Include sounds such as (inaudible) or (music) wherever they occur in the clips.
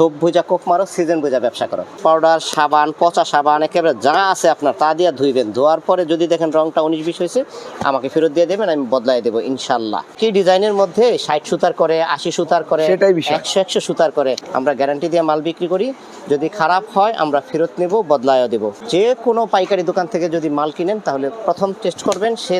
ঝোপ ভুজা কোক মারো সিজন ভুজা ব্যবসা করো। পাউডার সাবান পচা সাবান একেবারে যা আছে আপনার তা দিয়ে ধুইবেন। ধোয়ার পরে যদি দেখেন রংটা উনিশ বিশ হয়েছে আমাকে ফেরত দিয়ে দেবেন আমি বদলাই দেবো ইনশাল্লাহ। কি ডিজাইনের মধ্যে ষাট সুতার করে আশি সুতার করে। একশো একশো সুতার করে আমরা গ্যারান্টি দিয়ে মাল বিক্রি করি। যদি খারাপ হয় আমরা ফেরত নেব বদলায়ও দেব। যে কোনো পাইকারি দোকান থেকে যদি মাল কিনেন তাহলে প্রথম টেস্ট করবেন সে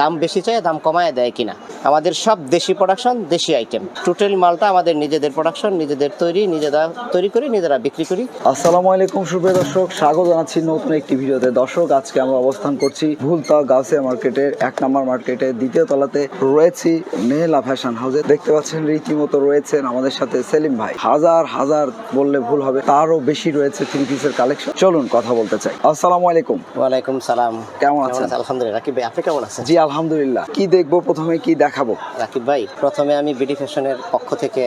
দাম বেশি চায় দাম কমায় দেয় কিনা। আমাদের সব দেশি প্রোডাকশন দেশি আইটেম টোটাল মালটা আমাদের নিজেদের প্রোডাকশন নিজেদের তৈরি নিজেরা তৈরি করি নিজেরা বিক্রি করি। আসসালামু আলাইকুম সুপ্রিয় দর্শক। স্বাগত জানাচ্ছি নতুন একটি ভিডিওতে। দর্শক আজকে আমরা অবস্থান করছি ভুলতা গাউসিয়া মার্কেটের এক নম্বর মার্কেটে। দ্বিতীয় তলাতে রয়েছি মেহলা ফ্যাশন হাউসে দেখতে পাচ্ছেন রীতিমতো রয়েছেন আমাদের সাথে সেলিম ভাই। হাজার হাজার বললে ভুল হবে তারও বেশি রয়েছে থ্রি পিসের কালেকশন চলুন কথা বলতে চাই। আসসালামু আলাইকুম। ওয়ালাইকুম সালাম। কেমন আছেন? আলহামদুলিল্লাহ ভাই আপনি কেমন আছেন? জি আলহামদুলিল্লাহ। কি দেখব প্রথমে কি দেখাবো? রাকিব ভাই প্রথমে আমি বিডি ফ্যাশনের পক্ষ থেকে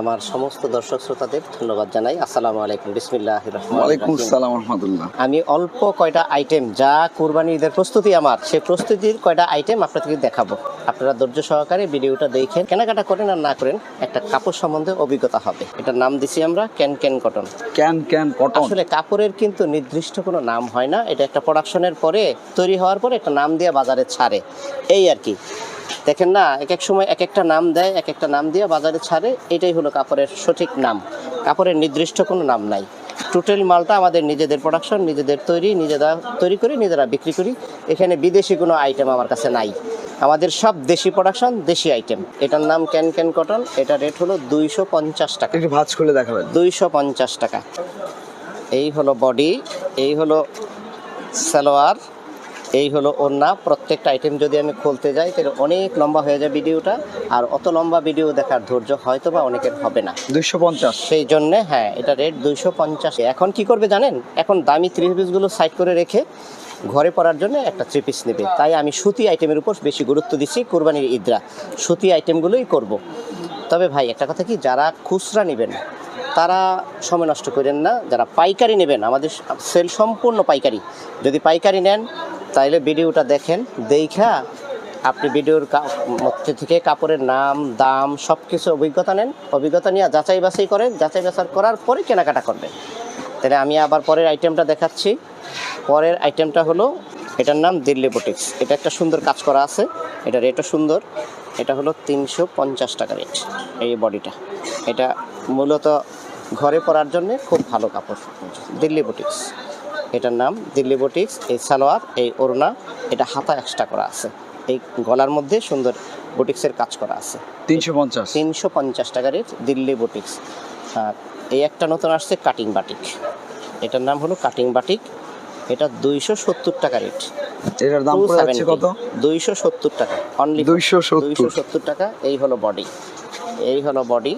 আমার সমস্ত দর্শক শ্রোতাদের ধন্যবাদ জানাই। আসসালামু আলাইকুম বিসমিল্লাহ ওয়ালাইকুম আসসালাম রহমতুল্লাহ। আমি অল্প কয়টা আইটেম যা কুরবানি ঈদের প্রস্তুতি আমার সেই প্রস্তুতির কয়টা আইটেম আপনাদেরকে দেখাবো। আপনারা ধৈর্য সহকারে ভিডিওটা দেখেন কেনাকাটা করেন আর না করেন একটা কাপড় সম্বন্ধে অভিজ্ঞতা হবে। এটার নাম দিছি আমরা can can cotton. Can can cotton. আসলে কাপড়ের কিন্তু নির্দিষ্ট কোনো নাম হয় না এটা একটা প্রোডাকশনের পরে তৈরি হওয়ার পরে একটা নাম দিয়ে বাজারে ছাড়ে। এই আর কি। দেখেন না এক এক সময় এক একটা নাম দেয় এক একটা নাম দিয়ে বাজারে ছাড়ে এটাই হলো কাপড়ের সঠিক নাম। কাপড়ের নির্দিষ্ট কোনো নাম নাই। টোটাল মালটা আমাদের নিজেদের প্রোডাকশন নিজেদের তৈরি নিজেরা তৈরি করি নিজেরা বিক্রি করি। এখানে বিদেশি কোনো আইটেম আমার কাছে নাই। আমাদের সব দেশি প্রোডাকশন দেশি আইটেম এটার নাম ক্যান ক্যান কটন এটা রেট হলো দুইশো পঞ্চাশ টাকা। একটু ভাঁজ খুলে দেখাবেন। দুইশো পঞ্চাশ টাকা। এই হলো বডি এই হলো সালোয়ার এই হলো ওড়না। প্রত্যেকটা আইটেম যদি আমি খুলতে যাই তাহলে অনেক লম্বা হয়ে যায় ভিডিওটা। আর অত লম্বা ভিডিও দেখার ধৈর্য হয়তো বা অনেকের হবে না। দুইশো পঞ্চাশ। সেই জন্য হ্যাঁ এটা রেট দুইশো পঞ্চাশ। এখন কি করবে জানেন? এখন দামি থ্রি পিসগুলো সাইড করে রেখে ঘরে পরার জন্য একটা থ্রি পিস নেবে। তাই আমি সুতি আইটেমের উপর বেশি গুরুত্ব দিচ্ছি কোরবানির ঈদরা। সুতি আইটেমগুলোই করব। তবে ভাই একটা কথা কি? যারা খুচরা নেবেন তারা সময় নষ্ট করেন না। যারা পাইকারি নেবেন আমাদের সেল সম্পূর্ণ পাইকারি। যদি পাইকারি নেন তাইলে ভিডিওটা দেখেন, দেখা আপনি ভিডিওর মধ্যে থেকে কাপড়ের নাম, দাম সব কিছু অভিজ্ঞতা নেন। অভিজ্ঞতা নিয়ে যাচাই বাছাই করেন। যাচাই বাছাই করার পরে কেনাকাটা করবেন। তাহলে আমি আবার পরের আইটেমটা দেখাচ্ছি। পরের আইটেমটা হলো, এটার নাম দিল্লি বুটিক্স এটা একটা সুন্দর কাজ করা আছে। এটা রেটও সুন্দর। এটা হলো তিনশো পঞ্চাশ টাকা রেট এই বডিটা এটা মূলত ঘরে পরার জন্যে খুব ভালো কাপড়। দিল্লি বুটিক্স এটার নাম দিল্লি বুটিক্স এই সালোয়ার এই ওড়না এটা হাতা এক্সট্রা করা আছে। এই গলার মধ্যে সুন্দর বুটিক্সের কাজ করা আছে। তিনশো পঞ্চাশ। তিনশো পঞ্চাশ টাকা রেট দিল্লি বুটিক্স। আর এই একটা নতুন আসছে কাটিং বাটিক এটার নাম হলো কাটিং বাটিক এটা দুইশো সত্তর টাকা রেট। এটার দাম পড়ে কত? দুইশো সত্তর টাকা। অনলি দুইশো দুইশো সত্তর সত্তর টাকা। এই হলো বডি এই হলো বডি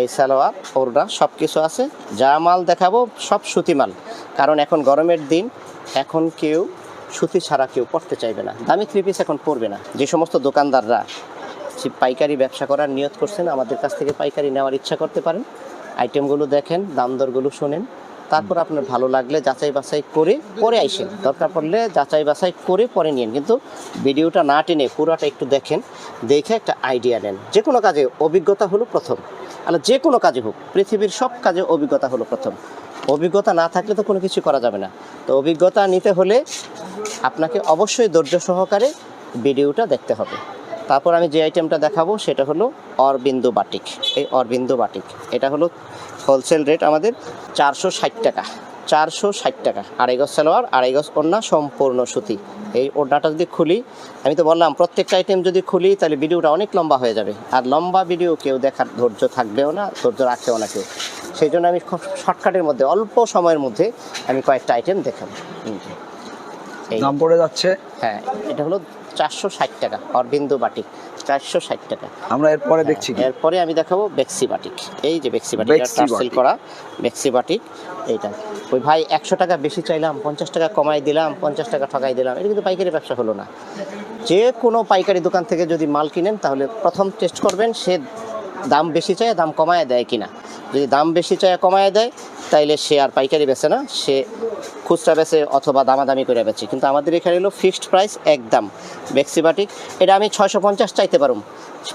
এই সালোয়ার ওড়না সব কিছু আছে। যা মাল দেখাবো সব সুতি মাল। কারণ এখন গরমের দিন, এখন কেউ সুতি ছাড়া কেউ পড়তে চাইবে না। দামি থ্রি পিস এখন পরবে না। যে সমস্ত দোকানদাররা পাইকারি ব্যবসা করার নিয়ত করছেন, আমাদের কাছ থেকে পাইকারি নেওয়ার ইচ্ছা করতে পারেন। আইটেমগুলো দেখেন দাম দরগুলো শোনেন। তারপর আপনার ভালো লাগলে যাচাই বাছাই করে পরে আইসেন দরকার পড়লে যাচাই বাছাই করে পরে নিন কিন্তু ভিডিওটা না টেনে পুরোটা একটু দেখেন, দেখে একটা আইডিয়া নেন। যে কোনো কাজে অভিজ্ঞতা হলো প্রথম। আর যে কোনো কাজে হোক, পৃথিবীর সব কাজে অভিজ্ঞতা হলো প্রথম। অভিজ্ঞতা না থাকলে তো কোনো কিছু করা যাবে না। তো অভিজ্ঞতা নিতে হলে আপনাকে অবশ্যই ধৈর্য সহকারে ভিডিওটা দেখতে হবে। তারপর আমি যে আইটেমটা দেখাবো সেটা হলো অরবিন্দু বাটিক। এই অরবিন্দু বাটিক, এটা হলো হোলসেল রেট আমাদের চারশো ষাট টাকা। চারশো ষাট টাকা। আড়াই গজ সালোয়ার আড়াই গজ ওড়না সম্পূর্ণ সুতি। এই ওড়নাটা যদি খুলি আমি তো বললাম প্রত্যেকটা আইটেম যদি খুলি তাহলে ভিডিওটা অনেক লম্বা হয়ে যাবে। আর লম্বা ভিডিও কেউ দেখার ধৈর্য থাকবেও না ধৈর্য রাখেও না কেউ। সেই জন্য আমি খুব শর্টকাটের মধ্যে অল্প সময়ের মধ্যে আমি কয়েকটা আইটেম দেখাবো। এই দাম পড়ে যাচ্ছে। হ্যাঁ এটা হলো চারশো ষাট টাকা অরবিন্দু বাটিক চারশো ষাট টাকা। আমরা এরপরে দেখছি এরপরে আমি দেখাবো বেক্সি বাটিক। এই যে বেক্সি বাটিক টার্সেল করা বেক্সি বাটিক এইটা। ওই ভাই একশো টাকা বেশি চাইলাম পঞ্চাশ টাকা কমাই দিলাম পঞ্চাশ টাকা ঠকাই দিলাম এটা কিন্তু পাইকারি ব্যবসা হলো না। যে কোনো পাইকারি দোকান থেকে যদি মাল কিনেন তাহলে প্রথম টেস্ট করবেন সে দাম বেশি চায় দাম কমায় দেয় কিনা। যদি দাম বেশি চায় কমায় দেয় তাইলে সে আর পাইকারি বেচে না সে খুচরা বেচে অথবা দামাদামি করে বেচে। কিন্তু আমাদের এখানে হলো ফিক্সড প্রাইস একদম বেক্সিবাটিক এটা আমি ছয়শো পঞ্চাশ চাইতে পারুম।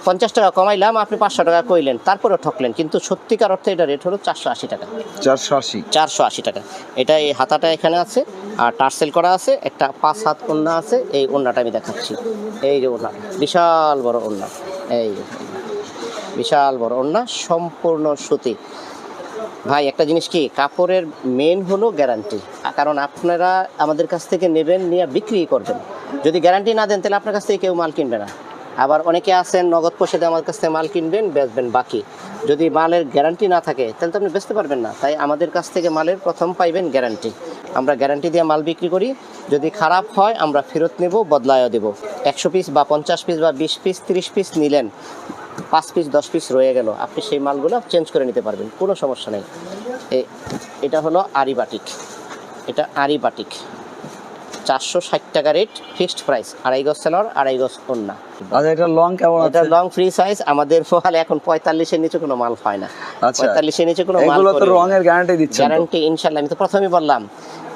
পঞ্চাশ টাকা কমাইলাম আপনি পাঁচশো টাকা কইলেন তারপরেও ঠকলেন। কিন্তু সত্যিকার অর্থে এটা রেট হলো চারশো আশি টাকা। চারশো আশি। চারশো আশি টাকা। এটা এই হাতাটা এখানে আছে আর টার্সেল করা আছে একটা পাঁচ হাত ওড়না আছে এই ওড়নাটা আমি দেখাচ্ছি। এই যে ওড়না বিশাল বড় ওড়না এই বিশাল বড় ওড়না সম্পূর্ণ সুতি। ভাই, একটা জিনিস কি? কাপড়ের মেন হলো গ্যারান্টি কারণ আপনারা আমাদের কাছ থেকে নেবেন, নিয়ে বিক্রি করবেন। যদি গ্যারান্টি না দেন, তাহলে আপনার কাছ থেকে কেউ মাল কিনবে না। আবার অনেকে আছেন, নগদ পয়সা দিয়ে আমার কাছ থেকে মাল কিনবেন, বেচবেন বাকি। যদি মালের গ্যারান্টি না থাকে, তাহলে তো আপনি বেচতে পারবেন না। তাই আমাদের কাছ থেকে মালের প্রথম পাইবেন গ্যারান্টি আমরা গ্যারান্টি দিয়ে মাল বিক্রি করি। যদি খারাপ হয়, আমরা ফেরত নেব, বদলায়ও দেব। একশো পিস বা পঞ্চাশ পিস বা বিশ পিস তিরিশ পিস নিলেন। পাঁচ পিস দশ পিস রয়ে গেল। আপনি সেই মালগুলো চেঞ্জ করে নিতে পারবেন কোনো সমস্যা নেই। এটা হলো আরি বাটিক। এটা আরি বাটিক। চারশো ষাট টাকা রেট ফিক্সড প্রাইস আড়াই গজ সেলর আড়াই গজ কন্যা আচ্ছা এটা লং কেমন এটা লং ফ্রি সাইজ আমাদের ফল এখন পঁয়তাল্লিশের নিচে কোনো মাল হয় না। আচ্ছা। পঁয়তাল্লিশের নিচে কোনো মাল এগুলো তো রঙের গ্যারান্টি দিচ্ছেন তো? গ্যারান্টি ইনশাল্লাহ আমি তো প্রথমেই বললাম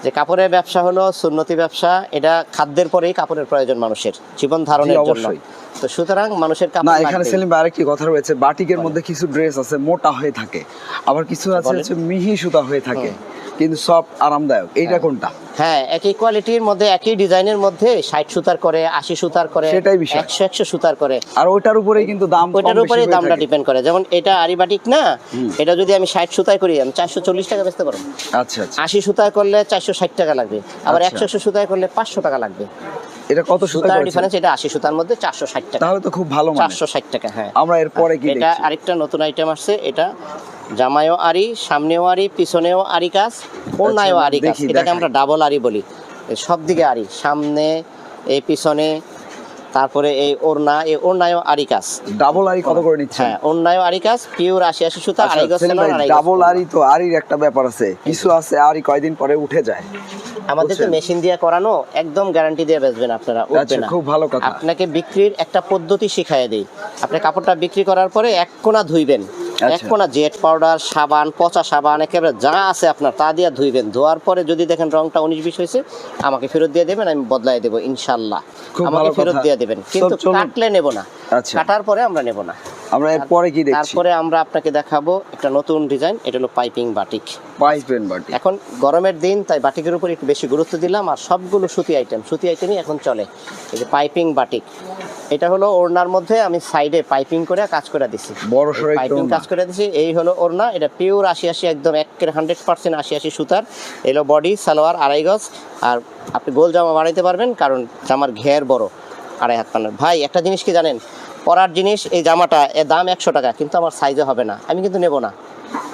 যে কাপড়ের ব্যবসা হলো সুন্নতি ব্যবসা এটা খাদ্যের পরেই কাপড়ের প্রয়োজন মানুষের জীবন ধারণের জন্য। অবশ্যই। তো সুতরাং মানুষের না কাপড় এখানে সেলিম ভাই আরেকটি কথা রয়েছে বাটিকের মধ্যে কিছু ড্রেস আছে মোটা হয়ে থাকে। আবার কিছু আছে মিহি সুতা হয়ে থাকে। কিন্তু সফট আরামদায়ক। এইটা কোনটা? হ্যাঁ একই কোয়ালিটির মধ্যে একই ডিজাইনের মধ্যে ষাট সুতার করে আশি সুতার করে সেটাই বিষয়। একশো একশো সুতার করে। আর ওইটার উপরেই কিন্তু দাম ওটার ওইটার উপরে দামটা ডিপেন্ড করে। যেমন এটা আরিবাটিক না এটা যদি আমি ষাট সুতায় করি আমি চারশো চল্লিশ টাকা বেচতে পারব। আচ্ছা আচ্ছা। আশি সুতায় করলে চারশো ষাট টাকা লাগবে। আবার আচ্ছা। একশো একশো সুতায় করলে পাঁচশো টাকা লাগবে। এটা কত সুতার ডিফারেন্স এটা আশি সুতার মধ্যে চারশো ষাট টাকা। তাহলে তো খুব ভালো মানে চারশো ষাট টাকা হ্যাঁ। আমরা এরপরে কি এটা আরেকটা নতুন আইটেম আসছে এটা জামায়ও আরি সামনেও আরি পিছনেও আরি কাজ ওনায়ও আচ্ছা, আরি কাজ। এটাকে আমরা ডাবল আরি বলি। সব দিকে আরি সামনে এই পিছনে তারপরে এই ওড়না এই ওড়নায়ও আরি কাজ। ডাবল আরি কত করে নিচ্ছে হ্যাঁ ওড়নায়ও আরি কাজ পিওর আশি আশি সুতা আড়াই গজ ডাবল। আরি তো আরির একটা ব্যাপার আছে। কিছু আছে আরি কয়দিন পরে উঠে যায়? আমাদের তো মেশিন দিয়ে করানো একদম গ্যারান্টি দিয়ে বেচবেন আপনারা উঠবে আচ্ছা না। খুব ভালো কথা। আপনাকে বিক্রির একটা পদ্ধতি শিখাই দেই। আপনি কাপড়টা বিক্রি করার পরে এক কোণা ধুইবেন। এক আচ্ছা। কোনা জেট পাউডার সাবান পচা সাবান একেবারে যা আছে আপনার তা দিয়ে ধুইবেন। ধোয়ার পরে যদি দেখেন রংটা উনিশ বিশ হয়েছে আমাকে ফেরত দিয়ে দেবেন আমি বদলাই দেবো ইনশাল্লাহ। আমাকে ফেরত দিয়ে দেবেন। কিন্তু। কাটলে নেব না। আচ্ছা। কাটার পরে আমরা নেব না। আমরা এরপরে কি দেখছি? তারপরে আমরা আপনাকে দেখাবো একটা নতুন ডিজাইন এটা হলো পাইপিং বাটিক। পাইপ পেন বাটি এখন গরমের দিন তাই বাটিকের উপর একটু বেশি গুরুত্ব দিলাম আর সবগুলো সুতি আইটেম সুতি আইটেমই এখন চলে। এই যে পাইপিং বাটিক এটা হলো ওড়নার মধ্যে আমি সাইডে পাইপিং করে কাজ করে দিছি। বড় সড়ো পাইপিং কাজ করে দিছি এই হলো ওড়না এটা পিওর আশি আশি একদম একের হান্ড্রেড পার্সেন্ট আশি আশি সুতার। এলো বডি সালোয়ার আড়াই গজ আর আপনি গোল জামা বানাইতে পারবেন কারণ জামার ঘের বড় আড়াই হাত পানার। ভাই একটা জিনিস কি জানেন? পরার জিনিস, এই জামাটা, এর দাম একশো টাকা, কিন্তু আমার সাইজে হবে না। আমি কিন্তু নেব না।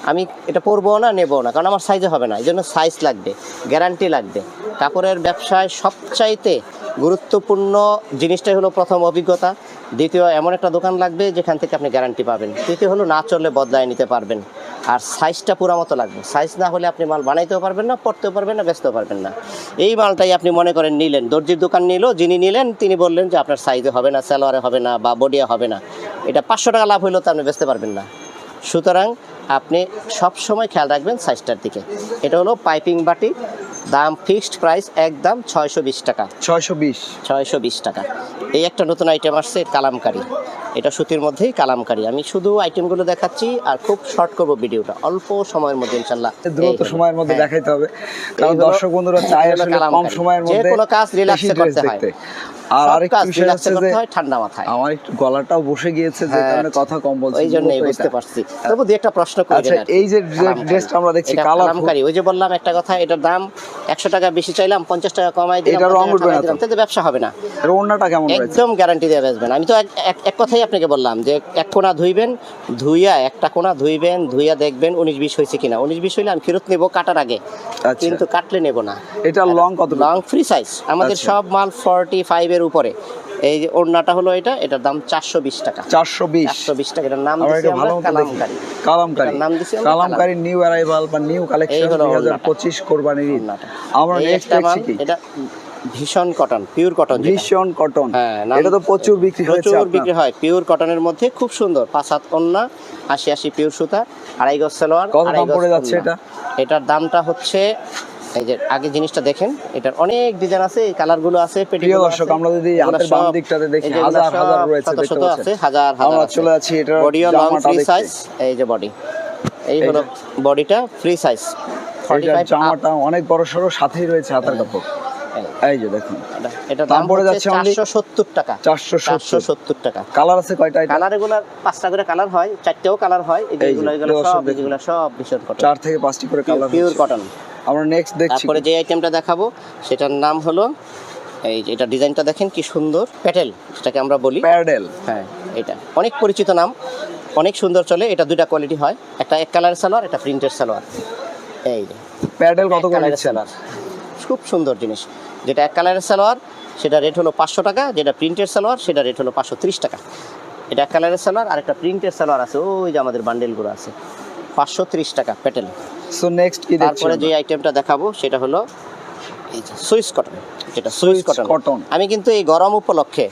আমি এটা পরবো না, নেব না, কারণ আমার সাইজে হবে না। এই জন্য সাইজ লাগবে গ্যারান্টি লাগবে। কাপড়ের ব্যবসায় সবচাইতে গুরুত্বপূর্ণ জিনিসটাই হলো প্রথম অভিজ্ঞতা। দ্বিতীয়, এমন একটা দোকান লাগবে যেখান থেকে আপনি গ্যারান্টি পাবেন। তৃতীয় হলো, না চললে বদলায় নিতে পারবেন। আর সাইজটা পুরা মতো লাগবে। সাইজ না হলে আপনি মাল বানাইতেও পারবেন না, পড়তেও পারবেন না, বেচতেও পারবেন না। এই মালটাই আপনি মনে করেন নিলেন। দর্জির দোকান নিল, যিনি নিলেন, তিনি বললেন যে আপনার সাইজে হবে না সালোয়ারে হবে না বা বডিয়ে হবে না। এটা পাঁচশো টাকা লাভ হইলেও তো আপনি বেচতে পারবেন না। সুতরাং আপনি সব সময় খেয়াল রাখবেন সাইজটার দিকে। এটা হলো পাইপিং বাটি। দাম ফিক্সড প্রাইস একদম ছয়শো বিশ টাকা। ছয়শো বিশ। ছয়শো বিশ টাকা। এই একটা নতুন আইটেম আসছে কালামকারি। এটা সুতির মধ্যেই কালামকারি। আমি শুধু আইটেমগুলো দেখাচ্ছি আর খুব শর্ট করব ভিডিওটা। অল্প সময়ের মধ্যে ইনশাল্লাহ দ্রুত এই সময়ের মধ্যে হ্যাঁ। দেখাইতে হবে। কারণ দর্শক বন্ধুরা চায় আসলে কম। সময়ের যে মধ্যে কোনো কাজ dress করতে হয়। আর আরেকটা বিষয় হচ্ছে যে করতে হয় ঠান্ডা মাথায়। আমার একটু গলাটাও বসে গিয়েছে যে হ্যাঁ, কারণে কথা কম বলছি। ওই জন্যই বুঝতে পারছি। তবু দু একটা প্রশ্ন করে আচ্ছা এই যে ড্রেসটা আমরা দেখছি কালামকারি। ওই যে বললাম একটা কথা এটার দাম একশো টাকা বেশি চাইলাম পঞ্চাশ টাকা কমাই দিলাম এটা রং উঠবে না তাতে ব্যবসা হবে না। এর ওড়নাটা কেমন একদম গ্যারান্টি দিয়ে বেচবেন আমি তো এক কথাই আপনাকে বললাম যে এক কোনা ধুইবেন ধুইয়া একটা কোনা ধুইবেন ধুইয়া দেখবেন উনিশ বিশ হয়েছে কিনা। উনিশ বিশ হইলে আমি ফেরত নেব কাটার আগে আচ্ছা। কিন্তু কাটলে নেব না। এটা লং কত লং ফ্রি সাইজ আমাদের আচ্ছা। সব মাল ফর্টি ফাইভের উপরে। এই যে ওড়নাটা হলো এটা এটার দাম চারশো বিশ টাকা। চারশো বিশ। চারশো বিশ টাকা এটার নাম দিচ্ছি আমরা কালামকারি। কালামকারি। নাম আমরা কালামকারি নিউ অ্যারাইভাল বা নিউ কালেকশন দুই হাজার পঁচিশ কোরবানির আমরা নেক্সট দেখছি এটা ভীষণ কটন পিওর কটন ভীষণ কটন হ্যাঁ, এটা তো প্রচুর বিক্রি হয়েছে প্রচুর বিক্রি হয় পিওর কটনের মধ্যে খুব সুন্দর পাঁচ হাত ওন্না আশি আশি পিওর সুতা আড়াই গজ সালোয়ার আড়াই গজ যাচ্ছে এটা? এটার দামটা হচ্ছে এই যে আগে জিনিসটা দেখেন এটার অনেক ডিজাইন আছে এই কালারগুলো আছে প্রিয় দর্শক আছে। আমরা যদি হাতের বাম দিকটাতে দেখি হাজার হাজার রয়েছে শত আছে হাজার হাজার আমরা। চলে যাচ্ছি এটার বডিও লং ফ্রি সাইজ এই যে বডি এই হলো বডিটা ফ্রি সাইজ জামাটা অনেক বড় সড়ো সাথেই রয়েছে হাতের কাপড়। এই যে দেখুন। এটা দাম পড়ে যাচ্ছে যাচ্ছে only চারশো সত্তর টাকা। 470 টাকা। কালার আছে কয়টা এটা? কালার এগুলো পাঁচটা করে কালার হয় চারটেও কালার হয় এগুলো এগুলো সব। এগুলো সব ভীষণ কটন চার থেকে পাঁচটি করে কালার পিওর কটন আমরা নেক্সট দেখছি। তারপরে যে আইটেমটা দেখাবো সেটার নাম হলো এই যে এটা ডিজাইনটা দেখেন কি সুন্দর প্যাটেল সেটাকে আমরা বলি। প্যারাডেল হ্যাঁ এটা। অনেক পরিচিত নাম অনেক সুন্দর চলে এটা দুইটা কোয়ালিটি হয় একটা এক কালারের সালোয়ার একটা প্রিন্টের সালোয়ার। এই যে। প্যারাডেল কত দিচ্ছেন সালোয়ার। খুব সুন্দর জিনিস। যেটা এক কালারের সালোয়ার সেটা রেট হলো পাঁচশো টাকা। যেটা প্রিন্টের সালোয়ার সেটা রেট হলো পাঁচশো ত্রিশ টাকা। এটা এক কালারের সালোয়ার আর একটা প্রিন্টের সালোয়ার আছে। ওই যে আমাদের বান্ডেলগুলো আছে। পাঁচশো ত্রিশ টাকা প্যাটেল সো নেক্সট কি তারপরে যে আইটেমটা দেখাবো সেটা হলো সুইস কটন যেটা সুইস Swiss কটন আমি কিন্তু এই গরম উপলক্ষে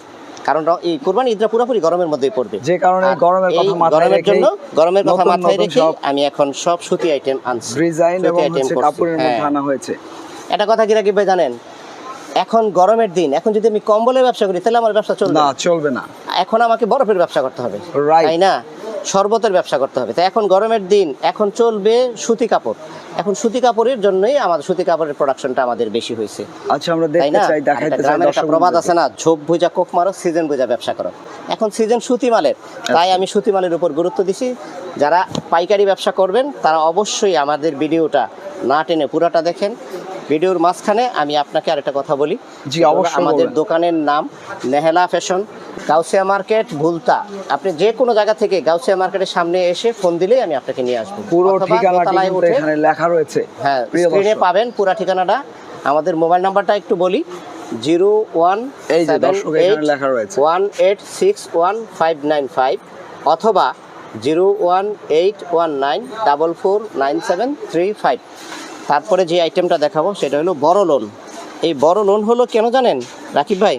কারণ এই কোরবানি ঈদরা পুরোপুরি গরমের মধ্যেই পড়বে। যে কারণে গরমের কথা মাথায় গরমের রেখে জন্য গরমের কথা মাথায় রেখে আমি এখন সব সুতি আইটেম আনছি ডিজাইন এবং হচ্ছে কাপড়ের মধ্যে হ্যাঁ। আনা হয়েছে। একটা কথা কি রাখি ভাই জানেন? এখন গরমের দিন এখন যদি আমি কম্বলের ব্যবসা করি তাহলে আমার ব্যবসা চলবে না। চলবে না। এখন আমাকে বরফের ব্যবসা করতে হবে। তাই না? শরবতের ব্যবসা করতে হবে। তাই এখন গরমের দিন এখন চলবে সুতি কাপড়। এখন সুতি কাপড়ের জন্যই আমাদের সুতি কাপড়ের প্রোডাকশনটা আমাদের বেশি হয়েছে। আচ্ছা আমরা তাই দেখতে চাই দেখাইতে চাই গ্রামের একটা প্রবাদ আছে না? ঝোপ ভুজা কোক মারো সিজন ভুজা ব্যবসা করো। এখন সিজন সুতি মালের। তাই আচ্ছা। আমি সুতি মালের উপর গুরুত্ব দিছি। যারা পাইকারি ব্যবসা করবেন তারা অবশ্যই আমাদের ভিডিওটা না টেনে পুরাটা দেখেন। ভিডিওর মাঝখানে আমি আপনাকে আরেকটা কথা বলি। জি, অবশ্যই আমাদের দোকানের নাম নেহেলা ফ্যাশন গাউসিয়া মার্কেট ভুলতা। আপনি যে কোনো জায়গা থেকে গাউসিয়া মার্কেটের সামনে এসে ফোন দিলেই আমি আপনাকে নিয়ে আসব। পুরো ঠিকানাটি এখানে লেখা রয়েছে। হ্যাঁ স্ক্রিনে পাবেন পুরা ঠিকানাটা। আমাদের মোবাইল নাম্বারটা একটু বলি জিরো ওয়ান এই যে দর্শক এইট এখানে লেখা রয়েছে। One eight six one five nine five অথবা zero one eight one nine double four nine seven three five. তারপরে যে আইটেমটা দেখাবো সেটা হলো বড় লোন এই বড় লোন হলো কেন জানেন? রাকিব ভাই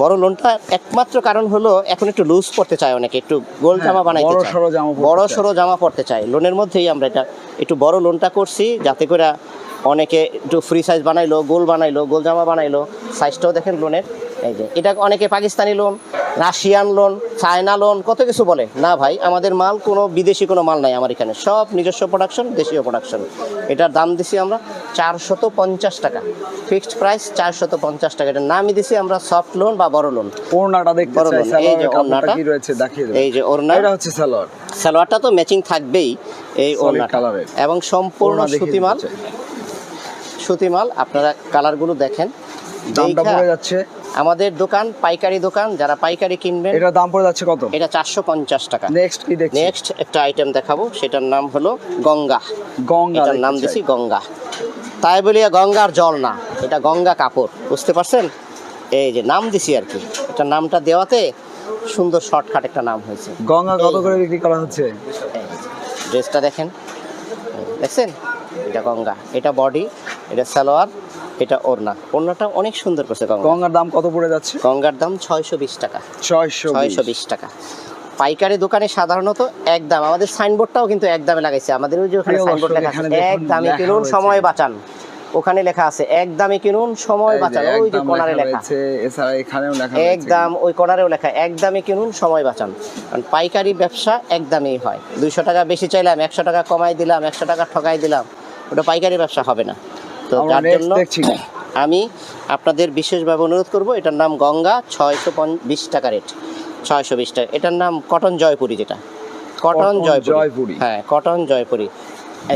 বড় লোনটা একমাত্র কারণ হলো এখন একটু লুজ পড়তে চায় অনেকে একটু গোল হ্যাঁ, জামা বানাইতে বড় চায়। বড় চায়। সড়ো জামা পড়তে চাই লোনের মধ্যেই আমরা এটা একটু বড় লোনটা করছি যাতে করে অনেকে একটু ফ্রি সাইজ বানাইলো গোল বানাইলো গোল জামা বানাইলো। সাইজটাও দেখেন লোনের এই যে এটা অনেকে Pakistani lawn Russian lawn China lawn কত কিছু বলে? না ভাই আমাদের মাল কোনো বিদেশি কোনো মাল নাই আমার এখানে। সব নিজস্ব প্রোডাকশন দেশীয় প্রোডাকশন এটার দাম দিছি আমরা চারশত পঞ্চাশ টাকা। ফিক্সড প্রাইস চারশত পঞ্চাশ টাকা। এটার নামই দিছি আমরা সফট লোন বা বড় লোন ওড়নাটা দেখতে বড় লোন, এই যে ওড়নাটা। কি রয়েছে দেখিয়ে এই যে ওড়না। এটা হচ্ছে সালোয়ার। সালোয়ারটা তো ম্যাচিং থাকবেই এই ওড়নাটা। এবং সম্পূর্ণ ওড়না দেখিয়ে সুতি মাল। দিতে সুতি মাল আপনারা কালারগুলো দেখেন। দামটা পড়ে যাচ্ছে আমাদের দোকান পাইকারি দোকান যারা পাইকারি কিনবেন এটা দাম পড়ে যাচ্ছে কত? এটা চারশো পঞ্চাশ টাকা। নেক্সট কি দেখছি? নেক্সট একটা আইটেম দেখাবো সেটার নাম হলো গঙ্গা। গঙ্গা এটার নাম দিছি গঙ্গা। তাই বলিয়া গঙ্গার জল না এটা গঙ্গা কাপড় বুঝতে পারছেন? এই যে নাম দিছি আর কি এটা নামটা দেওয়াতে সুন্দর শর্টকাট একটা নাম হয়েছে। গঙ্গা কত করে বিক্রি করা হচ্ছে? ড্রেসটা দেখেন দেখছেন? এটা গঙ্গা এটা বডি এটা সালোয়ার এটা ওড়না। ওড়নাটা অনেক সুন্দর করছে গঙ্গা গঙ্গার দাম কত পড়ে যাচ্ছে? গঙ্গার দাম ছয়শো বিশ টাকা। ছয়শো ছয়শো বিশ টাকা। পাইকারি দোকানে সাধারণত এক দাম। আমাদের সাইনবোর্ডটাও কিন্তু এক দামে লাগাইছে। আমাদের ওই যে ওখানে সাইনবোর্ড লেখা আছে এক দামে কিনুন সময় বাঁচান। ওখানে লেখা আছে এক দামে কিনুন সময় বাঁচান। ওই যে কোনারে লেখা এছাড়া এখানেও লেখা এক দাম ওই কর্নারেও লেখা এক দামে কিনুন সময় বাঁচান। কারণ পাইকারি ব্যবসা এক দামেই হয়। দুইশো টাকা বেশি চাইলাম একশো টাকা কমাই দিলাম একশো টাকা ঠকাই দিলাম। ওটা পাইকারি ব্যবসা হবে না। তো যার জন্য আমি আপনাদের বিশেষভাবে অনুরোধ করব এটার নাম গঙ্গা ছয়শো বিশ টাকা রেট ছয়শো বিশ টাকা। এটার নাম কটন জয়পুরি যেটা। কটন জয়পুরি। হ্যাঁ কটন জয়পুরি।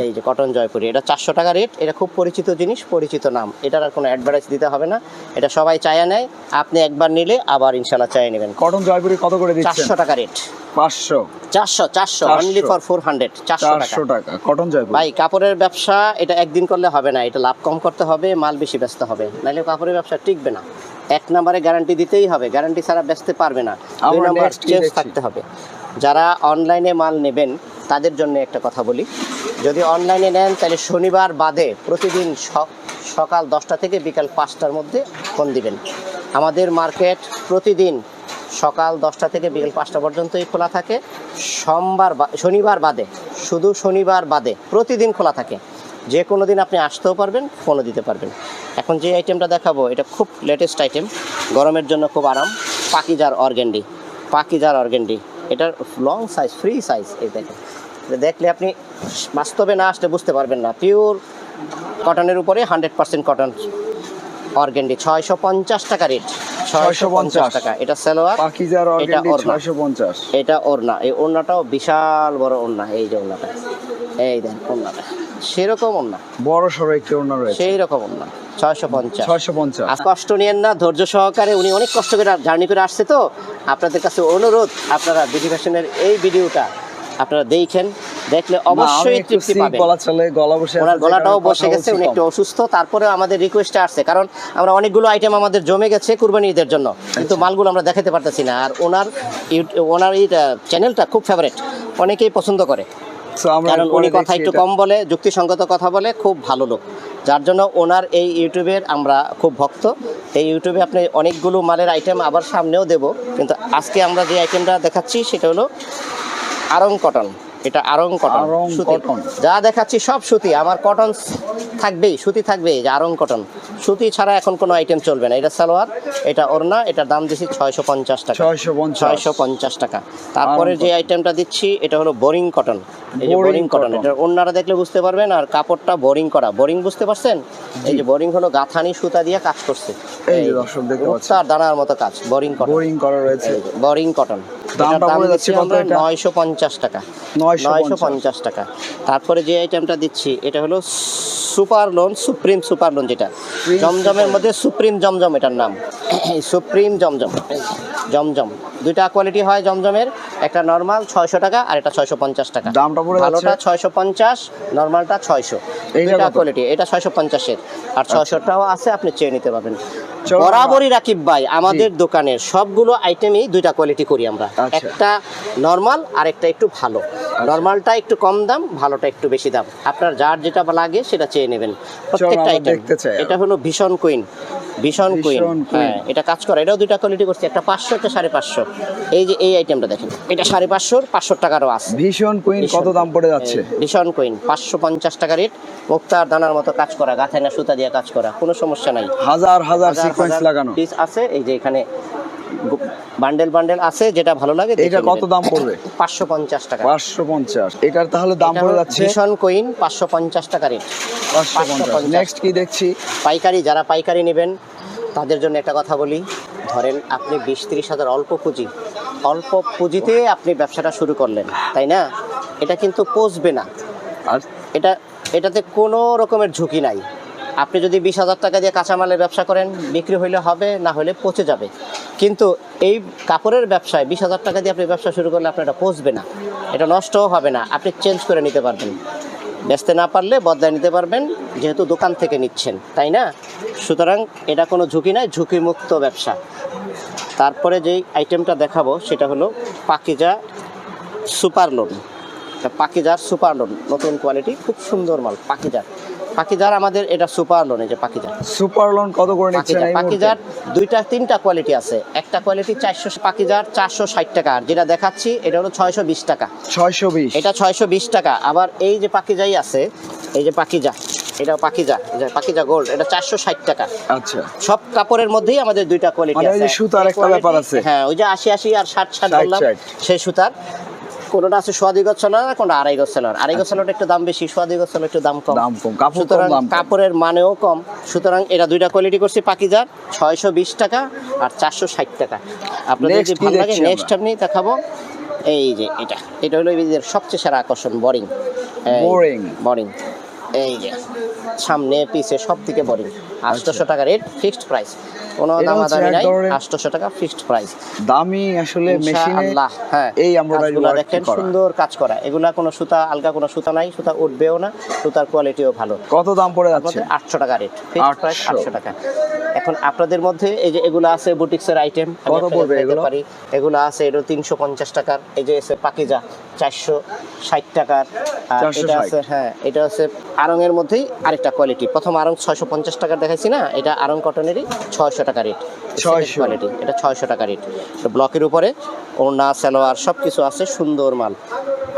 এই যে কটন জয়পুরি এটা চারশো টাকা রেট এটা খুব পরিচিত জিনিস পরিচিত নাম। এটার আর কোনো অ্যাডভার্টাইজ দিতে হবে না। এটা সবাই চায়া নেয়। আপনি একবার নিলে আবার ইনশাল্লাহ চাইয়ে নেবেন। কটন জয়পুরি কত করে চারশো টাকা রেট পাঁচশো। চারশো চারশো 400 অনলি ফর ফোর হান্ড্রেড চারশো টাকা। কটন জয়পুরি। ভাই কাপড়ের ব্যবসা এটা একদিন করলে হবে না এটা লাভ কম করতে হবে মাল বেশি বেচতে হবে। নাহলে কাপড়ের ব্যবসা টিকবে না। এক নম্বরে গ্যারান্টি দিতেই হবে গ্যারান্টি ছাড়া বেচতে পারবে না। দুই নম্বর চেঞ্জ থাকতে হবে। যারা অনলাইনে মাল নেবেন তাদের জন্য একটা কথা বলি। যদি অনলাইনে নেন তাহলে শনিবার বাদে প্রতিদিন সকাল দশটা থেকে বিকাল পাঁচটার মধ্যে ফোন দিবেন। আমাদের মার্কেট প্রতিদিন সকাল দশটা থেকে বিকেল পাঁচটা পর্যন্তই খোলা থাকে। সোমবার শনিবার বাদে, শুধু শনিবার বাদে প্রতিদিন খোলা থাকে। যে কোনো দিন আপনি আসতেও পারবেন, ফোনও দিতে পারবেন। এখন যে আইটেমটা দেখাবো, এটা খুব লেটেস্ট আইটেম গরমের জন্য খুব আরাম। পাকিজার অর্গেন্ডি। পাকিজার অর্গেন্ডি। এটার লং সাইজ ফ্রি সাইজ এই দেখেন। এটা দেখলে আপনি বাস্তবে না আসলে বুঝতে পারবেন না। পিওর কটনের উপরে হান্ড্রেড পার্সেন্ট কটন অর্গেন্ডি। ছয়শো পঞ্চাশ টাকা রেট 650 টাকা। এটা সালোয়ার পাকিজার এটা ওড়না। এটা এই ওড়নাটাও বিশাল বড় ওড়না এই যে ওড়নাটা। এই দেন ওড়নাটা। সেরকম ওড়না। বড় সড়ো একটি ওড়না রয়েছে। সেই রকম ওড়না আর কষ্ট নিয়েন না ধৈর্য সহকারে উনি অনেক কষ্ট করে জার্নি করে আসছে তো। আপনাদের কাছে অনুরোধ আপনারা বিডি ফ্যাশনের এই ভিডিওটা আপনারা দেখেন। দেখলে অবশ্যই তৃপ্তি পাবেন। গলা চলে গলা বসে আছে, ওনার গলাটাও বসে গেছে উনি একটু অসুস্থ তারপরে আমাদের রিকোয়েস্টে আসছে। কারণ আমরা অনেকগুলো আইটেম আমাদের জমে গেছে কুরবানি ঈদের জন্য কিন্তু আচ্ছা। মালগুলো আমরা দেখাতে পারতেছি না। আর ওনার ওনার এই চ্যানেলটা খুব ফেভারিট অনেকেই পছন্দ করে। কারণ উনি কথা একটু কম বলে যুক্তিসঙ্গত কথা বলে খুব ভালো লোক। যার জন্য ওনার এই ইউটিউবের আমরা খুব ভক্ত। এই ইউটিউবে আপনি অনেকগুলো মালের আইটেম আবার সামনেও দেব। কিন্তু আজকে আমরা যে আইটেমটা দেখাচ্ছি সেটা হলো আরং কটন এটা আরং কটন কটন। যা দেখাচ্ছি সব সুতি আমার কটন থাকবেই সুতি থাকবেই যে আরং কটন সুতি ছাড়া এখন কোনো আইটেম চলবে না। এটা সালোয়ার এটা ওড়না এটার দাম দিচ্ছি ছয়শো পঞ্চাশ টাকা। ছয়শো পঞ্চাশ। টাকা। তারপরে যে আইটেমটা দিচ্ছি এটা হলো বোরিং কটন এই যে বোরিং কটন এটা অন্যরা দেখলে বুঝতে পারবেন আর কাপড়টা বোরিং করা। বোরিং বুঝতে পারছেন? এই যে বোরিং হলো গাথানি সুতা দিয়ে কাজ করছে। এই যে দর্শক দেখতে পাচ্ছেন। দানার মতো কাজ বোরিং কটন বোরিং করা রয়েছে। বোরিং কটন দামটা বলে যাচ্ছে কত এটা? নয়শো পঞ্চাশ টাকা। নয়শো নয়শো পঞ্চাশ পঞ্চাশ টাকা। তারপরে যে আইটেমটা দিচ্ছি এটা হলো super lawn supreme super lawn যেটা। জমজমের মধ্যে সুপ্রিম জমজম এটার নাম। (coughs) সুপ্রিম জমজম। জমজম। দুইটা কোয়ালিটি হয় জমজমের একটা নর্মাল ছয়শো টাকা আর এটা ছয়শো পঞ্চাশ টাকা। দামটা পড়ে যাচ্ছে। ছয়শো পঞ্চাশ নর্মালটা ছয়শো। এইটা কোয়ালিটি এটা ছয়শো পঞ্চাশের। আর ছয়শোটাও আছে আপনি চেয়ে নিতে পারবেন। বরাবরই রাকিব ভাই আমাদের দোকানের সবগুলো আইটেমই দুইটা কোয়ালিটি করি আমরা। আচ্ছা। একটা নর্মাল আর একটা একটু ভালো নর্মালটা একটু কম দাম ভালোটা একটু বেশি দাম। আপনার যার যেটা লাগে সেটা চেয়ে নেবেন। প্রত্যেকটা আইটেম এটা হলো ভীষণ কুইন ভীষণ কুইন হ্যাঁ এটা কাজ করে। এটাও দুইটা কোয়ালিটি করছে। একটা পাঁচশো একটা সাড়ে পাঁচশো। এই যে এই আইটেমটা দেখেন। এটা সাড়ে পাঁচশোর পাঁচশো টাকারও আছে। ভীষণ কুইন কত দাম পড়ে যাচ্ছে? ভীষণ কুইন পাঁচশো পঞ্চাশ টাকা রেট মুক্তার দানার মতো কাজ করা গাথায় না সুতা দিয়ে কাজ করা। কোনো সমস্যা নাই। হাজার হাজার হাজার সিকোয়েন্স লাগানো। পিস আছে। এই যে এখানে বান্ডেল বান্ডেল আছে যেটা ভালো লাগে এটা কত দাম পড়বে? পাঁচশো পঞ্চাশ টাকা। পাঁচশো পঞ্চাশ। এটার তাহলে দাম পড়ে যাচ্ছে ভীষণ কুইন পাঁচশো পঞ্চাশ টাকা রেট পাঁচশো পঞ্চাশ। 550 নেক্সট কি দেখছি? পাইকারি যারা পাইকারি নেবেন তাদের জন্য একটা কথা বলি। ধরেন আপনি বিশ তিরিশ হাজার অল্প পুঁজি। অল্প পুঁজিতে আপনি ব্যবসাটা শুরু করলেন তাই না? এটা কিন্তু পচবে না। আর? এটা এটাতে কোনো রকমের ঝুঁকি নাই। আপনি যদি বিশ হাজার টাকা দিয়ে কাঁচামালের ব্যবসা করেন, বিক্রি হইলে হবে, না হলে পচে যাবে। কিন্তু এই কাপড়ের ব্যবসায় বিশ হাজার টাকা দিয়ে আপনি ব্যবসা শুরু করলে আপনার এটা পচবে না। এটা নষ্টও হবে না, আপনি চেঞ্জ করে নিতে পারবেন। বেচতে না পারলে বদলায় নিতে পারবেন, যেহেতু দোকান থেকে নিচ্ছেন, তাই না? সুতরাং এটা কোনো ঝুঁকি নয়, ঝুঁকিমুক্ত ব্যবসা। তারপরে যেই আইটেমটা দেখাবো, সেটা হলো পাকিজা সুপার লোন। পাকিজার সুপার লোন, নতুন কোয়ালিটি খুব সুন্দর মাল, পাকিজার। পাকিজার আমাদের এটা সুপার লোন এই যে পাকিজার সুপার লোন কত করে নিচ্ছেন পাকিজার দুইটা তিনটা কোয়ালিটি আছে। একটা কোয়ালিটি চারশো পাকিজার চারশো ষাট টাকা। আর যেটা দেখাচ্ছি এটা হলো ছয়শো বিশ টাকা। ছয়শো বিশ। এটা ছয়শো বিশ টাকা। আবার এই যে পাকিজাই আছে এই যে পাকিজা এটা যে পাকিজা গোল্ড এটা চারশো ষাট টাকা। আচ্ছা। সব কাপড়ের মধ্যেই আমাদের দুইটা কোয়ালিটি মানে আছে। সুতার একটা ব্যাপার আছে। হ্যাঁ ওই যে আশি আশি আর ষাট ষাট 60, বললাম সেই সুতার। কোনোটা আছে সোয়াদি সেলার কোনটা আড়াই গজ সেলার আড়াই গজ সেলারটা একটু দাম বেশি সোয়াদি সেলার একটু দাম কম। দাম কম, সুতরাং কাপড়ের মানেও কম। সুতরাং এটা দুইটা কোয়ালিটি করছি পাকিজার ছয়শো বিশ টাকা আর চারশো ষাট টাকা। আপনাদের যদি ভালো লাগে নেক্সট আপনি দেখাবো। এই যে এটা এটা হলো এদের সবচেয়ে সেরা আকর্ষণ বোরিং Boring। বোরিং এই যে সামনে পিছে সব থেকে বোরিং আটশোশো টাকা রেট ফিক্সড প্রাইস কোনো দামাদামি এক নাই আটশোশো টাকা ফিক্সড প্রাইস দামি আসলে মেশিনে হ্যাঁ এই এমব্রয়ডারি দেখেন সুন্দর কাজ করা। এগুলা কোনো সুতা আলগা কোনো সুতা নাই সুতা উঠবেও না সুতার কোয়ালিটিও ভালো। কত দাম পড়ে যাচ্ছে? আটশো টাকা রেট ফিক্সড প্রাইস 800 আটশো টাকা। এখন আপনাদের মধ্যে এই যে এগুলো আছে বুটিক্সের আইটেম কত পড়বে এগুলো? পারি। এগুলো আছে এটা তিনশো পঞ্চাশ টাকার এই যে এসে পাকিজা চারশো ষাট টাকার এটা আছে হ্যাঁ এটা আছে আরঙের মধ্যেই আরেকটা কোয়ালিটি প্রথম আরং ছয়শো পঞ্চাশ টাকার দেখাইছি না এটা আরন কটনেরই ছয়শো টাকা রেট 600 কোয়ালিটি এটা ছয়শো টাকা রেট ব্লকের উপরে ওনা সালোয়ার সব কিছু আছে সুন্দর মাল।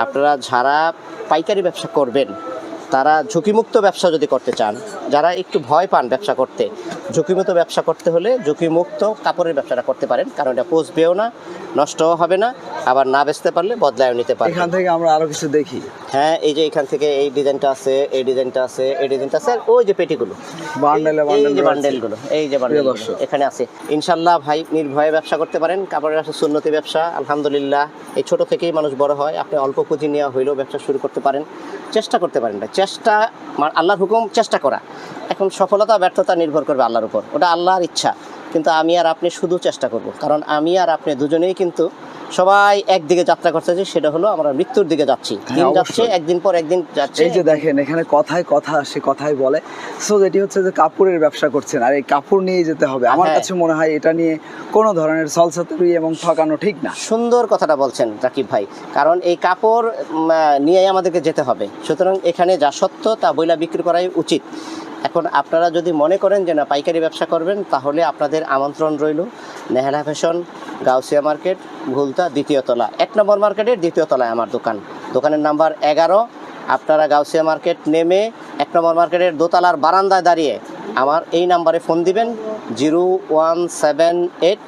আপনারা যারা পাইকারি ব্যবসা করবেন তারা ঝুঁকিমুক্ত ব্যবসা যদি করতে চান যারা একটু ভয় পান ব্যবসা করতে ঝুঁকিমুক্ত ব্যবসা করতে হলে ঝুঁকিমুক্ত কাপড়ের ব্যবসাটা করতে পারেন কারণ এটা পচবেও না নষ্টও হবে না আবার না বেচতে পারলে বদলায়ও নিতে পারবেন। এখান থেকে আমরা আরও কিছু দেখি। হ্যাঁ এই যে এখান থেকে এই ডিজাইনটা আছে এই ডিজাইনটা আছে এই ডিজাইনটা আছে আর ওই যে পেটিগুলো। এই- এই যে বান্ডেলগুলো এই যে বান্ডেল এখানে আছে। ইনশাল্লাহ ভাই নির্ভয়ে ব্যবসা করতে পারেন কাপড়ের ব্যবসা সুন্নতি ব্যবসা আলহামদুলিল্লাহ। এই ছোট থেকেই মানুষ বড় হয় আপনি অল্প পুঁজি নেওয়া হইলেও ব্যবসা শুরু করতে পারেন চেষ্টা করতে পারেন ভাই চেষ্টা মা- আল্লাহর হুকুম চেষ্টা করা। এখন সফলতা, ব্যর্থতা নির্ভর করবে আল্লাহর উপর। ওটা আল্লাহর ইচ্ছা। কিন্তু আমি আর আপনি শুধু চেষ্টা করব। কারণ আমি আর আপনি দুজনেই কিন্তু সবাই একদিকে যাত্রা করতেছি সেটা হলো আমরা মৃত্যুর দিকে যাচ্ছি। দিন হ্যাঁ, যাচ্ছে একদিন পর একদিন যাচ্ছে। এই যে দেখেন এখানে কথায় কথা সে কথাই বলে। সো যেটি হচ্ছে যে কাপড়ের ব্যবসা করছেন আর এই কাপড় নিয়ে যেতে হবে। আমার হ্যাঁ। কাছে মনে হয় এটা নিয়ে কোনো ধরনের সলসাতুরি এবং ঠকানো ঠিক না। সুন্দর কথাটা বলছেন রাকিব ভাই কারণ এই কাপড় নিয়েই আমাদেরকে যেতে হবে। সুতরাং এখানে যা সত্য তা বইলা বিক্রি করাই উচিত। এখন আপনারা যদি মনে করেন যে না, পাইকারি ব্যবসা করবেন, তাহলে আপনাদের আমন্ত্রণ রইল নেহালা ফ্যাশন, গাউসিয়া মার্কেট, ভুলতা দ্বিতীয় তলা। এক নম্বর মার্কেটের দ্বিতীয় তলায় আমার দোকান। দোকানের নাম্বার এগারো। আপনারা গাউসিয়া মার্কেট নেমে এক নম্বর মার্কেটের দোতলার বারান্দায় দাঁড়িয়ে আমার এই নাম্বারে ফোন দিবেন। Zero one seven eight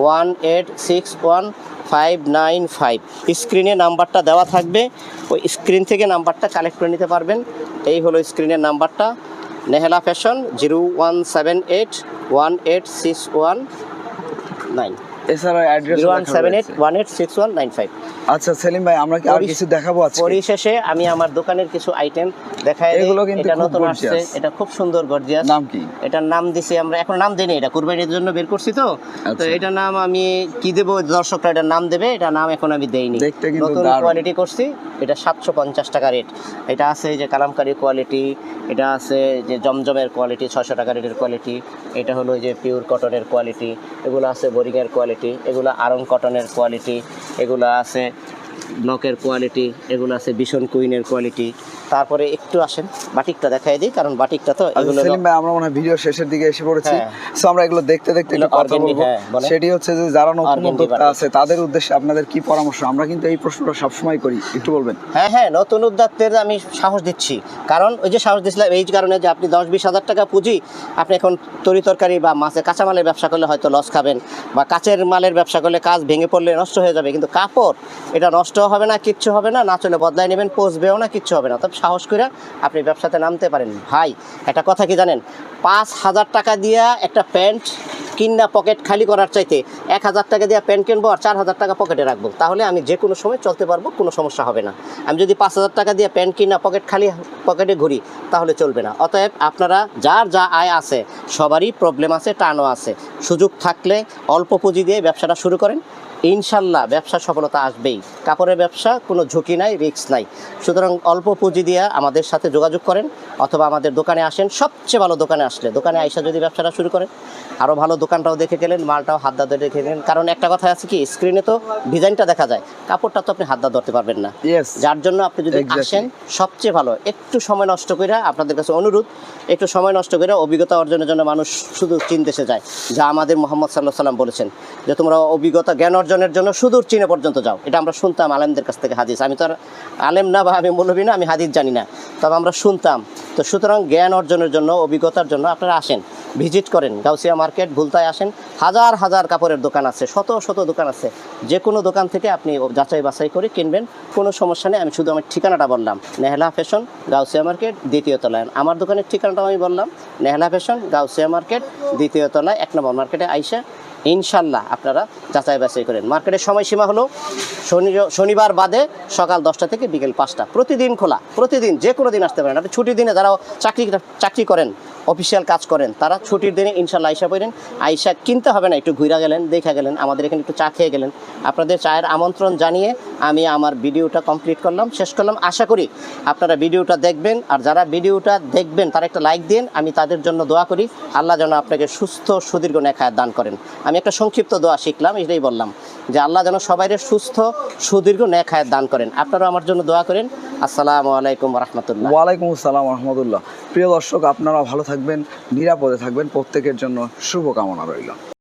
one eight six one five nine five. স্ক্রিনে নাম্বারটা দেওয়া থাকবে। ওই স্ক্রিন থেকে নাম্বারটা কালেক্ট করে নিতে পারবেন। এই হলো স্ক্রিনের নাম্বারটা। Nehela fashion zero one seven eight one eight six one nine. এছাড়া address zero one seven eight one eight six one nine five আচ্ছা সেলিম ভাই আমরা কি আর কিছু দেখাবো আজকে? পরিশেষে আমি আমার দোকানের কিছু আইটেম দেখাই এগুলো কিন্তু এটা নতুন আসছে এটা খুব সুন্দর গর্জিয়াস নাম কি? এটার নাম দিছি আমরা এখন নাম দিইনি এটা কুরবানির জন্য বের করছি তো। তো আচ্ছা। এটার নাম আমি কি দেব? দর্শকরা এটার নাম দেবে এটা নাম এখন আমি দেইনি। নতুন কোয়ালিটি করছি এটা সাতশো পঞ্চাশ টাকা রেট এটা আছে যে কালামকারি কোয়ালিটি এটা আছে যে জমজমের কোয়ালিটি ছশো টাকা রেটের কোয়ালিটি এটা হলো যে পিওর কটনের কোয়ালিটি এগুলো আছে বোরিংয়ের কোয়ালিটি এগুলো আরং কটনের কোয়ালিটি এগুলো আছে ব্লকের কোয়ালিটি এগুলো আছে বিশন কুইনের কোয়ালিটি তারপরে একটু আসেন বাটিকটা দেখাই দিই কারণ বাটিকটা তো আচ্ছা, এগুলো সেলিম ভাই আমরা মনে ভিডিও শেষের দিকে এসে পড়েছি। হ্যাঁ। সো আমরা এগুলো দেখতে দেখতে একটু কথা বলব। হ্যাঁ, সেটি হচ্ছে যে যারা নতুন উদ্যোক্তা আছে তাদের উদ্দেশ্যে আপনাদের কি পরামর্শ? আমরা কিন্তু এই প্রশ্নটা সবসময় করি একটু বলবেন। হ্যাঁ হ্যাঁ নতুন উদ্যোক্তাদের আমি সাহস দিচ্ছি। কারণ ওই যে সাহস দিচ্ছিলাম এই কারণে যে আপনি দশ বিশ হাজার টাকা পুঁজি আপনি এখন তরি তরকারি বা মাছের কাঁচামালের ব্যবসা করলে হয়তো লস খাবেন বা কাঁচের মালের ব্যবসা করলে কাজ ভেঙে পড়লে নষ্ট হয়ে যাবে। কিন্তু কাপড় এটা নষ্ট হবে না কিচ্ছু হবে না না চলে বদলায় নেবেন পচবেও না কিচ্ছু হবে না। সাহস করে আপনি ব্যবসাতে নামতে পারেন। ভাই, একটা কথা কি জানেন? পাঁচ হাজার টাকা দিয়া একটা প্যান্ট কিনা পকেট খালি করার চাইতে এক হাজার টাকা দিয়ে প্যান্ট কিনবো আর চার হাজার টাকা পকেটে রাখব। তাহলে আমি যে কোনো সময় চলতে পারব, কোনো সমস্যা হবে না। আমি যদি পাঁচ হাজার টাকা দিয়ে প্যান্ট কিনা পকেট খালি পকেটে ঘুরি, তাহলে চলবে না। অতএব আপনারা যার যা আয় আছে, সবারই প্রবলেম আছে, টানও আছে। সুযোগ থাকলে অল্প পুঁজি দিয়ে ব্যবসাটা শুরু করেন। ইনশাল্লাহ ব্যবসা সফলতা আসবেই। কাপড়ের ব্যবসা কোনো ঝুঁকি নাই রিস্ক নাই। সুতরাং অল্প পুঁজি দিয়ে আমাদের সাথে যোগাযোগ করেন অথবা আমাদের দোকানে আসেন। সবচেয়ে ভালো দোকানে আসলে। দোকানে আইসা যদি ব্যবসাটা শুরু করেন আরও ভালো দোকানটাও দেখে গেলেন মালটাও হাত দা দেখে গেলেন। কারণ একটা কথা আছে কি স্ক্রিনে তো ডিজাইনটা দেখা যায় কাপড়টা তো আপনি হাত দা ধরতে পারবেন না। যার জন্য আপনি যদি. আসেন সবচেয়ে ভালো একটু সময় নষ্ট করে আপনাদের কাছে অনুরোধ একটু সময় নষ্ট করে অভিজ্ঞতা অর্জনের জন্য মানুষ শুধু চীন দেশে যায় যা আমাদের মোহাম্মদ সাল্লাহ সাল্লাম বলেছেন যে তোমরা অভিজ্ঞতা জ্ঞান অর্জনের জন্য সুদূর চীনে পর্যন্ত যাও। এটা আমরা শুনতাম আলেমদের কাছ থেকে হাদিস। আমি তো আর আলেম না বা আমি মৌলবী না, আমি হাদিস জানি না। তবে আমরা শুনতাম। তো সুতরাং জ্ঞান অর্জনের জন্য, অভিজ্ঞতার জন্য আপনারা আসেন, ভিজিট করেন। গাউসিয়া মার্কেট, ভুলতায় আসেন। হাজার হাজার কাপড়ের দোকান আছে, শত শত দোকান আছে। যে কোনো দোকান থেকে আপনি যাচাই বাছাই করে কিনবেন, কোনো সমস্যা নেই। আমি শুধু আমার ঠিকানাটা বললাম। নেহলা ফ্যাশন, গাউসিয়া মার্কেট, দ্বিতীয় তলায়। আমার দোকানের ঠিকানাটাও আমি বললাম। নেহলা ফ্যাশন, গাউসিয়া মার্কেট, দ্বিতীয় তলায়, এক নম্বর মার্কেটে আইসা ইনশাল্লাহ আপনারা যাচাই বাছাই করেন। মার্কেটের সময়সীমা হলো শনি শনিবার বাদে সকাল দশটা থেকে বিকেল পাঁচটা। প্রতিদিন খোলা, প্রতিদিন যে কোনো দিন আসতে পারেন। আপনি ছুটির দিনে যারা চাকরি চাকরি করেন অফিসিয়াল কাজ করেন, তারা ছুটির দিনে ইনশাল্লাহ আইসা পড়েন। আইসা কিনতে হবে না, একটু ঘুরা গেলেন, দেখা গেলেন, আমাদের এখানে একটু চা খেয়ে গেলেন। আপনাদের চায়ের আমন্ত্রণ জানিয়ে আমি আমার ভিডিওটা কমপ্লিট করলাম, শেষ করলাম। আশা করি আপনারা ভিডিওটা দেখবেন, আর যারা ভিডিওটা দেখবেন, তারা একটা লাইক দিন আমি তাদের জন্য দোয়া করি। আল্লাহ যেন আপনাকে সুস্থ, সুদীর্ঘ নেখায় দান করেন। আমি একটা সংক্ষিপ্ত দোয়া শিখলাম, এটাই বললাম যে আল্লাহ যেন সবাইরে সুস্থ, সুদীর্ঘ ন্যাক হায়াত দান করেন। আপনারাও আমার জন্য দোয়া করেন। আসসালামু আলাইকুম রহমতুল্লাহ ওয়ালাইকুম আসসালাম রহমতুল্লাহ প্রিয় দর্শক আপনারা ভালো থাকবেন, নিরাপদে থাকবেন। প্রত্যেকের জন্য শুভকামনা রইল।